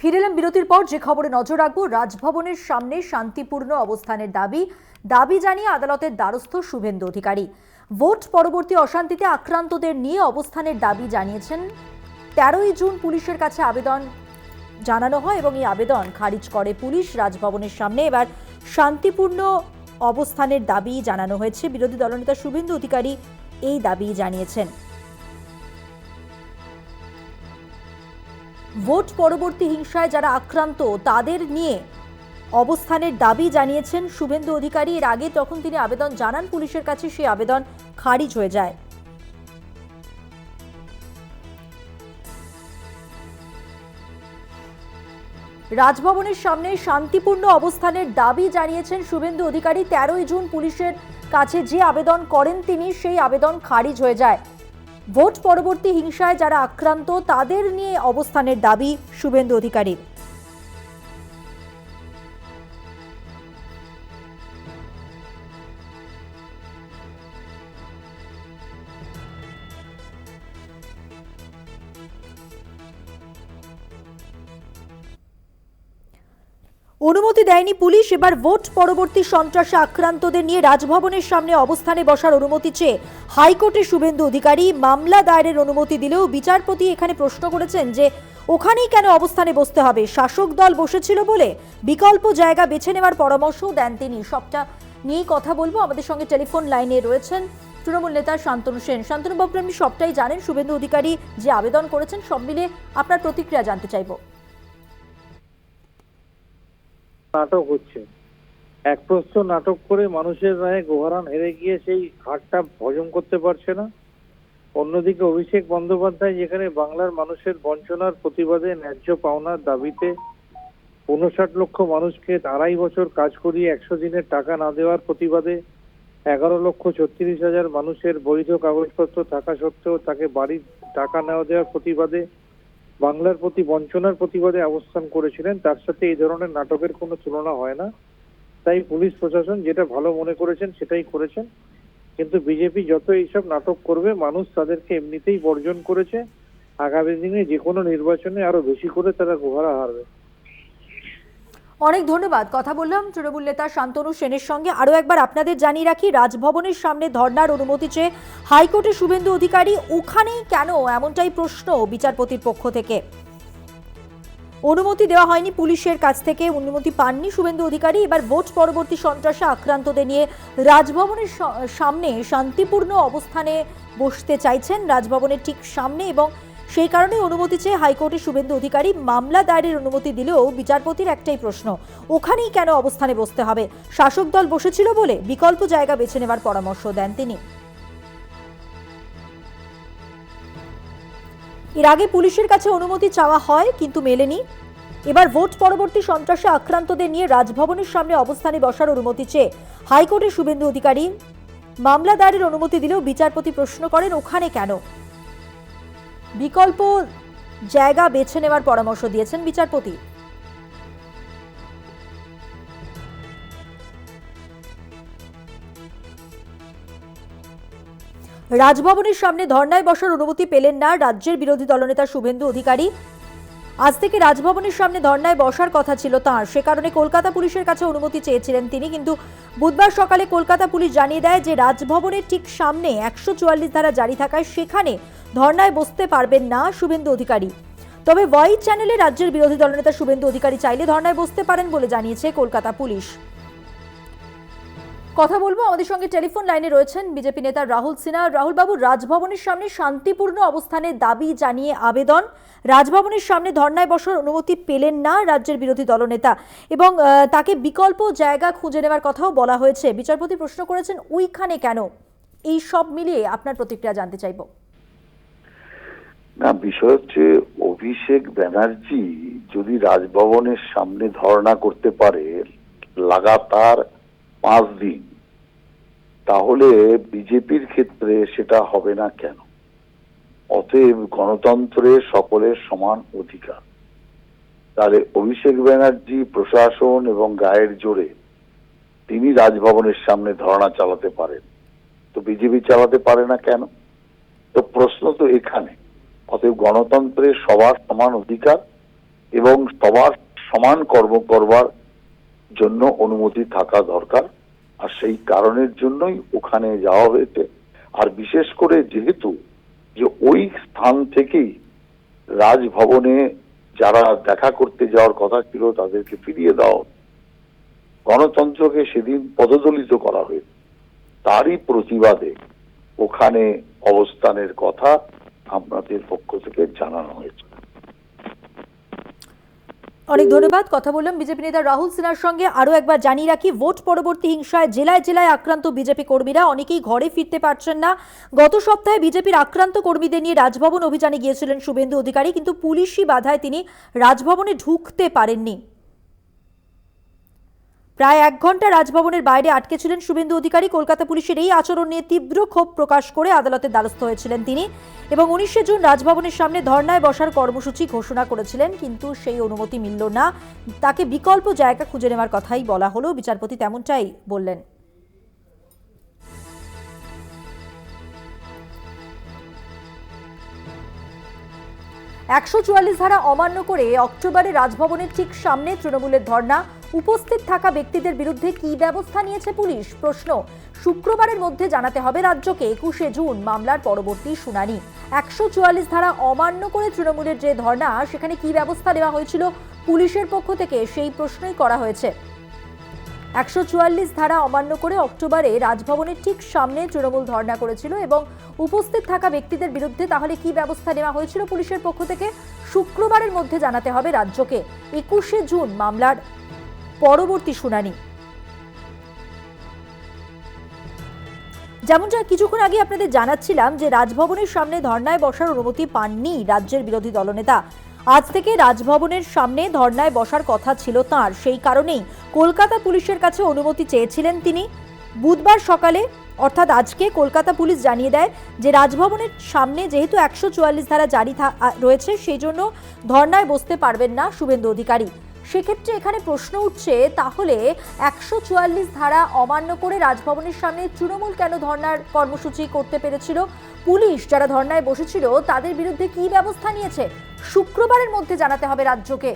ফিরে এলাম বিরতির পর, যে খবরে নজর রাখব, রাজভবনের সামনে শান্তিপূর্ণ অবস্থানের দাবি। দাবি জানিয়ে আদালতের দ্বারস্থ শুভেন্দু অধিকারী। ভোট পরবর্তী অশান্তিতে আক্রান্তদের নিয়ে অবস্থানের দাবি জানিয়েছেন। তেরোই জুন পুলিশের কাছে আবেদন জানানো হয় এবং এই আবেদন খারিজ করে পুলিশ রাজভবনের সামনে। এবার শান্তিপূর্ণ অবস্থানের দাবি জানানো হয়েছে। বিরোধী দলনেতা শুভেন্দু অধিকারী এই দাবি জানিয়েছেন। ভোট পরবর্তী হিংসায় যারা আক্রান্ত, তাদের নিয়ে অবস্থানের দাবি জানিয়েছেন শুভেন্দু অধিকারী। এর আগে যখন তিনি আবেদন জানান, পুলিশের কাছে সেই আবেদন খারিজ হয়ে যায়। রাজভবনের সামনে শান্তিপূর্ণ অবস্থানের দাবি জানিয়েছেন শুভেন্দু অধিকারী। তেরোই জুন পুলিশের কাছে যে আবেদন করেন তিনি, সেই আবেদন খারিজ হয়ে যায়। ভোট পরবর্তী হিংসায় যারা আক্রান্ত তাদের নিয়ে অবস্থানের দাবি শুভেন্দু অধিকারীর। অনুমতি দেয়নি পুলিশ, এবার ভোট পরবর্তী সন্ত্রাসে আক্রান্তদের নিয়ে রাজভবনের সামনে অবস্থানে বসার অনুমতি চেয়ে হাইকোর্টে শুভেন্দু অধিকারী মামলা দায়েরের অনুমতি দিলেও বিচারপতি এখানে প্রশ্ন করেছেন যে ওখানেই কেন অবস্থানে বসতে হবে? শাসক দল বসেছিল বলে বিকল্প জায়গা বেছে নেওয়ার পরামর্শও দেন তিনি। সবটা নিয়েই কথা বলব। আমাদের সঙ্গে টেলিফোন লাইনে রয়েছেন তৃণমূল নেতা শান্তনু সেন। শান্তনুবাবু আপনি সবটাই জানেন। শুভেন্দু অধিকারী যে আবেদন করেছেন, সব মিলে আপনার প্রতিক্রিয়া জানতে চাইব। নাটক হচ্ছে। এক প্রস্থ নাটক করে মানুষের রায়ে গোহারান হেরে গিয়ে সেই হারটা হজম করতে পারছে না। অন্যদিকে অভিষেক বন্দ্যোপাধ্যায় যেখানে বাংলার মানুষের বঞ্চনার প্রতিবাদে ন্যায্য পাওনার দাবিতে উনষাট লক্ষ মানুষকে আড়াই বছর কাজ করিয়ে একশো দিনের টাকা না দেওয়ার প্রতিবাদে এগারো লক্ষ ছত্রিশ হাজার মানুষের বৈধ কাগজপত্র থাকা সত্ত্বেও তাকে বাড়ির টাকা না দেওয়ার প্রতিবাদে বাংলার প্রতি বঞ্চনার প্রতিবাদে অবস্থান করেছিলেন, তার সাথে এই ধরনের নাটকের কোনো তুলনা হয় না। তাই পুলিশ প্রশাসন যেটা ভালো মনে করেছেন সেটাই করেছেন। কিন্তু বিজেপি যত এইসব নাটক করবে, মানুষ তাদেরকে এমনিতেই বর্জন করেছে। আগামী দিনে যে কোনো নির্বাচনে আরও বেশি করে তারা গোহারা হারবে। অনেক ধন্যবাদ। কথা বললাম তৃণমূল নেতা শান্তনু সেনের সঙ্গে। আরও একবার আপনাদের জানিয়ে রাখি, রাজভবনের সামনে ধর্নার অনুমতি চেয়ে হাইকোর্টে শুভেন্দু অধিকারী ওখানেই কেন? এমনটাই প্রশ্ন বিচারপতির পক্ষ থেকে। অনুমতি দেওয়া হয়নি পুলিশের কাছ থেকে, অনুমতি পাননি শুভেন্দু অধিকারী। এবার ভোট পরবর্তী সন্ত্রাসে আক্রান্তদের নিয়ে রাজভবনের সামনে শান্তিপূর্ণ অবস্থানে বসতে চাইছেন রাজভবনের ঠিক সামনে এবং সেই কারণে অনুমতি চেয়ে হাইকোর্টে শুভেন্দু অধিকারী মামলা দায়েরের অনুমতি দিলেও বিচারপতির একটাই প্রশ্ন, ওখানেই কেন অবস্থানে বসতে হবে? শাসক দল বসেছিল বলে বিকল্প জায়গা বেছে নেওয়ার পরামর্শ দেন তিনি। এর আগে পুলিশের কাছে অনুমতি চাওয়া হয়, কিন্তু মেলেনি। এবার ভোট পরবর্তী সন্ত্রাসে আক্রান্তদের নিয়ে রাজভবনের সামনে অবস্থানে বসার অনুমতি চেয়ে হাইকোর্টের শুভেন্দু অধিকারী মামলা দায়েরের অনুমতি দিলেও বিচারপতি প্রশ্ন করেন, ওখানে কেন? বিকল্প জায়গা বেছে নেওয়ার পরামর্শ দিয়েছেন বিচারপতি। রাজভবনের সামনে ধর্নায় বসার অনুমতি পেলেন না রাজ্যের বিরোধী দলনেতা শুভেন্দু অধিকারী। আজ থেকে রাজভবনের সামনে ধর্নায় বসার কথা ছিল তাঁর। সে কারণে কলকাতা পুলিশের কাছে অনুমতি চেয়েছিলেন তিনি, কিন্তু বুধবার সকালে কলকাতা পুলিশ জানিয়ে দেয় যে রাজভবনের ঠিক সামনে একশো চুয়াল্লিশ ধারা জারি থাকায় সেখানে ধর্নায় বসতে পারবেন না শুভেন্দু অধিকারী। তবে ওয়াই চ্যানেলে রাজ্যের বিরোধী দলনেতা শুভেন্দু অধিকারী চাইলে ধর্নায় বসতে পারেন বলে জানিয়েছে কলকাতা পুলিশ। কথা বলব। আমাদের সঙ্গে টেলিফোন লাইনে রয়েছেন বিজেপি নেতা রাহুল সিনহা। রাহুল বাবু রাজভবনের সামনে শান্তিপূর্ণ অবস্থানে দাবি জানিয়ে আবেদন। রাজভবনের সামনে ধর্নায় বসার অনুমতি পেলেন না রাজ্যের বিরোধী দলনেতা এবং তাকে বিকল্প জায়গা খুঁজে নেওয়ার কথাও বলা হয়েছে। বিচারপতি প্রশ্ন করেছেন, ওইখানে কেন? এই সব মিলিয়ে আপনার প্রতিক্রিয়া জানতে চাইব। না, বিষয় হচ্ছে অভিষেক ব্যানার্জি যদি রাজভবনের সামনে ধর্ণা করতে পারে, লাগাতার পাঁচ দিন। তাহলে বিজেপির ক্ষেত্রে সেটা হবে না কেন? অতএব গণতন্ত্রে সকলের সমান অধিকার। তাহলে অভিষেক ব্যানার্জি, প্রশাসন এবং গায়ের জোরে তিনি রাজভবনের সামনে ধর্ণা চালাতে পারেন। তো বিজেপি চালাতে পারে না কেন? তো প্রশ্ন তো এখানে। অতএব গণতন্ত্রে সবার সমান অধিকার এবং সবার সমান কর্ম করবার জন্য অনুমতি থাকা দরকার। আর সেই কারণের জন্যই ওখানে যাওয়া হয়েছে। আর বিশেষ করে যেহেতু যে ওই স্থান থেকেই রাজভবনে যারা দেখা করতে যাওয়ার কথা ছিল তাদেরকে ফিরিয়ে দাও। গণতন্ত্রকে সেদিন পদদলিত করা হয়েছে। তারই প্রতিবাদে ওখানে অবস্থানের কথা আপনাদের পক্ষ থেকে জানানো হয়েছে। অনেক ধন্যবাদ। কথা বললাম বিজেপি নেতা রাহুল সিনহার সঙ্গে। আরও একবার জানিয়ে রাখি, ভোট পরবর্তী হিংসায় জেলায় জেলায় আক্রান্ত বিজেপি কর্মীরা। অনেকেই ঘরে ফিরতে পারছেন না। গত সপ্তাহে বিজেপির আক্রান্ত কর্মীদের নিয়ে রাজভবন অভিযানে গিয়েছিলেন শুভেন্দু অধিকারী। কিন্তু পুলিশি বাধায় তিনি রাজভবনে ঢুকতে পারেননি। প্রায় এক ঘণ্টা রাজভবনের বাইরে আটকে ছিলেন শুভেন্দু অধিকারী। কলকাতা পুলিশের এই আচরণ নিয়ে তীব্র ক্ষোভ প্রকাশ করে আদালতের দ্বারস্থ হয়েছিলেন তিনি এবং উনিশে জুন রাজভবনের সামনে ধর্নায় বসার কর্মসূচি ঘোষণা করেছিলেন, কিন্তু সেই অনুমতি মিলল না। তাকে বিকল্প জায়গা খুঁজে নেওয়ার কথাই বলা হলো। বিচারপতি তেমনটাই বললেন। একশো চুয়াল্লিশ ধারা অমান্য করে অক্টোবরে রাজভবনের ঠিক সামনে তৃণমূলের ধর্ণা উপস্থিত থাকা ব্যক্তিদের বিরুদ্ধে কি ব্যবস্থা নিয়েছে পুলিশ? প্রশ্ন। শুক্রবারের মধ্যে জানাতে হবে রাজ্যকে একুশে জুন মামলার পরবর্তী শুনানি। একশো চুয়াল্লিশ ধারা অমান্য করে তৃণমূলের যে ধর্ণা, সেখানে কি ব্যবস্থা নেওয়া হয়েছিল? পুলিশের পক্ষ থেকে সেই প্রশ্নই করা হয়েছে। একশো চুয়াল্লিশ ধারা অমান্য করে অক্টোবরে রাজভবনের ঠিক সামনে তৃণমূল ধর্ণা করেছিল এবং উপস্থিত থাকা ব্যক্তিদের বিরুদ্ধে তাহলে কি ব্যবস্থা নেওয়া হয়েছিল পুলিশের পক্ষ থেকে? শুক্রবারের মধ্যে জানাতে হবে রাজ্যকে একুশে জুন মামলার পরবর্তী শুনানি। যেমনটা কিছুক্ষণ আগে আপনাদের জানাচ্ছিলাম যে রাজভবনের সামনে ধর্নায় বসার অনুমতি পাননি রাজ্যের বিরোধী দলনেতা। আজ থেকে রাজভবনের সামনে ধর্নায় বসার কথা ছিল তার। সেই কারণেই কলকাতা পুলিশের কাছে অনুমতি চেয়েছিলেন তিনি। বুধবার সকালে, অর্থাৎ আজকে কলকাতা পুলিশ জানিয়ে দেয় যে রাজভবনের সামনে যেহেতু একশো চুয়াল্লিশ ধারা জারি রয়েছে, সেই জন্য ধর্নায় বসতে পারবেন না শুভেন্দু অধিকারী। সেক্ষেত্রে এখানে প্রশ্ন উঠছে, তাহলে একশো চুয়াল্লিশ ধারা অমান্য করে রাজভবনের সামনে তৃণমূল কেন ধর্নার কর্মসূচি করতে পেরেছিল? পুলিশ যারা ধর্নায় বসেছিল, তাদের বিরুদ্ধে কি ব্যবস্থা নিয়েছে? শুক্রবারের মধ্যে জানাতে হবে রাজ্যকে।